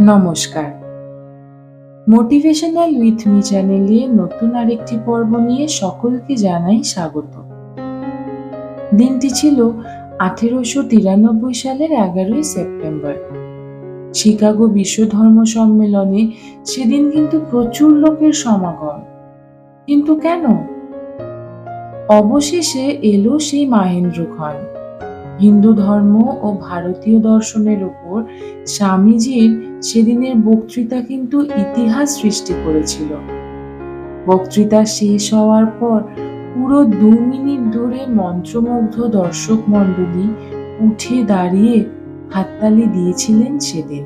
নমস্কার। Motivational with me চ্যানেলে নতুন আরেকটি পর্ব নিয়ে সকলকে জানাই স্বাগত। দিনটি ছিল আঠেরোশো তিরানব্বই সালের এগারোই সেপ্টেম্বর। শিকাগো বিশ্ব ধর্ম সম্মেলনে সেদিন কিন্তু প্রচুর লোকের সমাগম। কিন্তু কেন? অবশেষে এলো সেই মাহেন্দ্রক্ষণ। হিন্দু ধর্ম ও ভারতীয় দর্শনের উপর স্বামীজির সেদিনের বক্তৃতা কিন্তু ইতিহাস সৃষ্টি করেছিল। বক্তৃতা শেষ হওয়ার পর পুরো দু মিনিট ধরে মন্ত্রমুগ্ধ দর্শক মণ্ডলী উঠে দাঁড়িয়ে হাততালি দিয়েছিলেন সেদিন।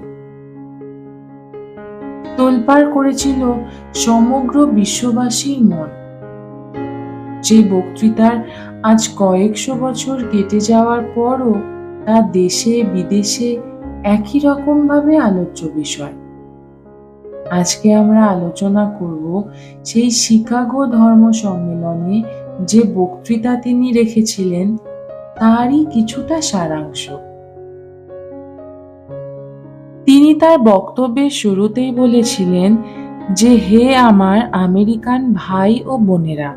তোলপাড় করেছিল সমগ্র বিশ্ববাসীর মন। যে বক্তৃতার আজ কয়েকশো বছর কেটে যাওয়ার পরও তা দেশে বিদেশে একই রকম ভাবে আলোচ্য বিষয়। আজকে আমরা আলোচনা করব সেই শিকাগো ধর্ম সম্মেলনে যে বক্তৃতা তিনি রেখেছিলেন, তারই কিছুটা সারাংশ। তিনি তার বক্তব্যের শুরুতেই বলেছিলেন যে, হে আমার আমেরিকান ভাই ও বোনেরা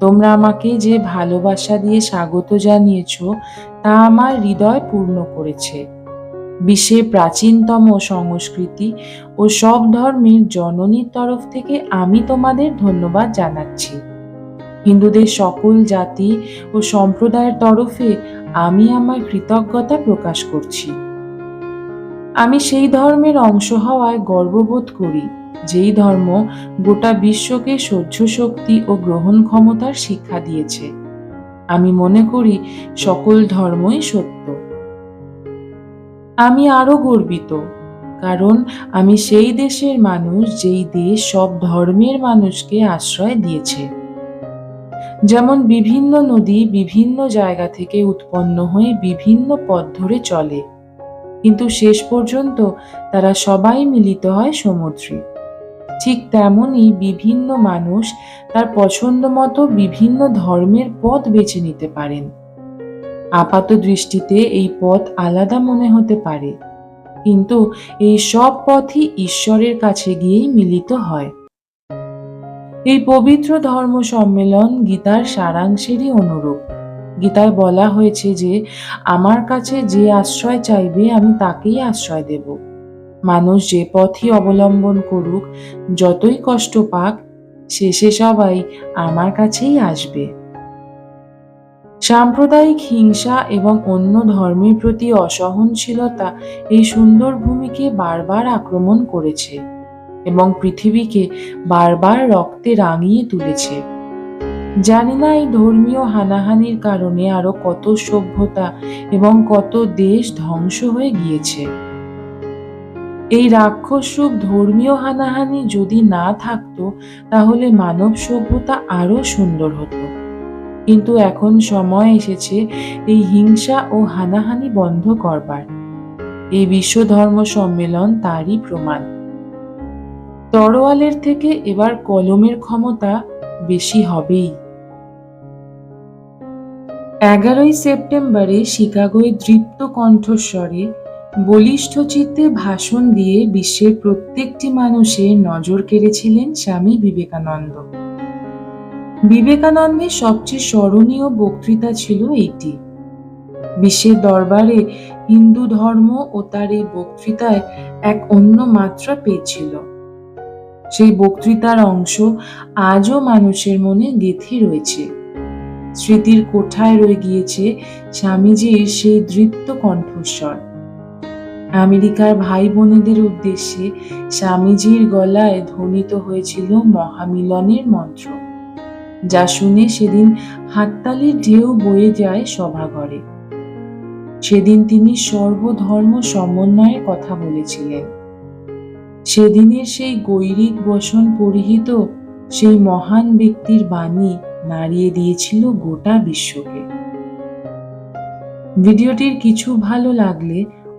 তোমরা আমাকে যে ভালোবাসা দিয়ে স্বাগত জানিয়েছ, তা আমার হৃদয় পূর্ণ করেছে। বিশ্বের প্রাচীনতম সংস্কৃতি ও সব ধর্মের জননীর তরফ থেকে আমি তোমাদের ধন্যবাদ জানাচ্ছি। হিন্দুদের সকল জাতি ও সম্প্রদায়ের তরফে আমি আমার কৃতজ্ঞতা প্রকাশ করছি। আমি সেই ধর্মের অংশ হওয়ায় গর্ববোধ করি। যেই ধর্ম গোটা বিশ্বকে সহ্য শক্তি ও গ্রহণ ক্ষমতার শিক্ষা দিয়েছে। আমি মনে করি সকল ধর্মই সত্য। আমি আরও গর্বিত, কারণ আমি সেই দেশের মানুষ যেই দেশ সব ধর্মের মানুষকে আশ্রয় দিয়েছে। যেমন বিভিন্ন নদী বিভিন্ন জায়গা থেকে উৎপন্ন হয়ে বিভিন্ন পথ ধরে চলে, কিন্তু শেষ পর্যন্ত তারা সবাই মিলিত হয় সমুদ্রে। ঠিক তেমনই বিভিন্ন মানুষ তার পছন্দ মতো বিভিন্ন ধর্মের পথ বেছে নিতে পারেন। আপাত দৃষ্টিতে এই পথ আলাদা মনে হতে পারে, কিন্তু এই সব পথই ঈশ্বরের কাছে গিয়েই মিলিত হয়। এই পবিত্র ধর্ম সম্মেলন গীতার সারাংশেরই অনুরূপ। গীতায় বলা হয়েছে যে, আমার কাছে যে আশ্রয় চাইবে, আমি তাকেই আশ্রয় দেব। মানুষ যে পথই অবলম্বন করুক, যতই কষ্ট পাক, শেষে সবাই আমার কাছেই আসবে। সাম্প্রদায়িক হিংসা এবং অন্য ধর্মের প্রতি অসহনশীলতা এই সুন্দর ভূমিকে বারবার আক্রমণ করেছে এবং পৃথিবীকে বারবার রক্তে রাঙিয়ে তুলেছে। জানি না এই ধর্মীয় হানাহানির কারণে আরও কত সভ্যতা এবং কত দেশ ধ্বংস হয়ে গিয়েছে। এই রাক্ষস রূপ ধর্মীয় হানাহানি যদি না থাকতো, তাহলে মানব সভ্যতা আরও সুন্দর হতো। কিন্তু এখন সময় এসেছে এই হিংসা ও হানাহানি বন্ধ করবার। এই বিশ্ব ধর্ম সম্মেলন তারই প্রমাণ। তরোয়ালের থেকে এবার কলমের ক্ষমতা বেশি হবেই। এগারোই সেপ্টেম্বরে শিকাগোয় দৃপ্ত কণ্ঠস্বরে বলিষ্ঠ চিত্তে ভাষণ দিয়ে বিশ্বের প্রত্যেকটি মানুষের নজর কেড়েছিলেন স্বামী বিবেকানন্দ। বিবেকানন্দের সবচেয়ে স্মরণীয় বক্তৃতা ছিল এটি বিশ্বের দরবারে হিন্দু ধর্ম ও তার এই বক্তৃতায় এক অন্য মাত্রা পেয়েছিল। সেই বক্তৃতার অংশ আজও মানুষের মনে গেথে রয়েছে। স্মৃতির কোঠায় রয়ে গিয়েছে স্বামীজির সেই দৃপ্ত কণ্ঠস্বর। আমেরিকার ভাই বোনেদের উদ্দেশ্যে স্বামীজির গলায় ধ্বনিত হয়েছিল মহামিলনের মন্ত্র, যা শুনে সেদিন হাততালির ঢেউ বয়ে যায় সভাঘরে। সেদিন তিনি সর্বধর্ম সমন্বয়ের কথা বলেছিলেন। সেদিনের সেই গৈরিক বসন পরিহিত সেই মহান ব্যক্তির বাণী নাড়িয়ে দিয়েছিল গোটা বিশ্বকে। ভিডিওটির কিছু ভালো লাগলে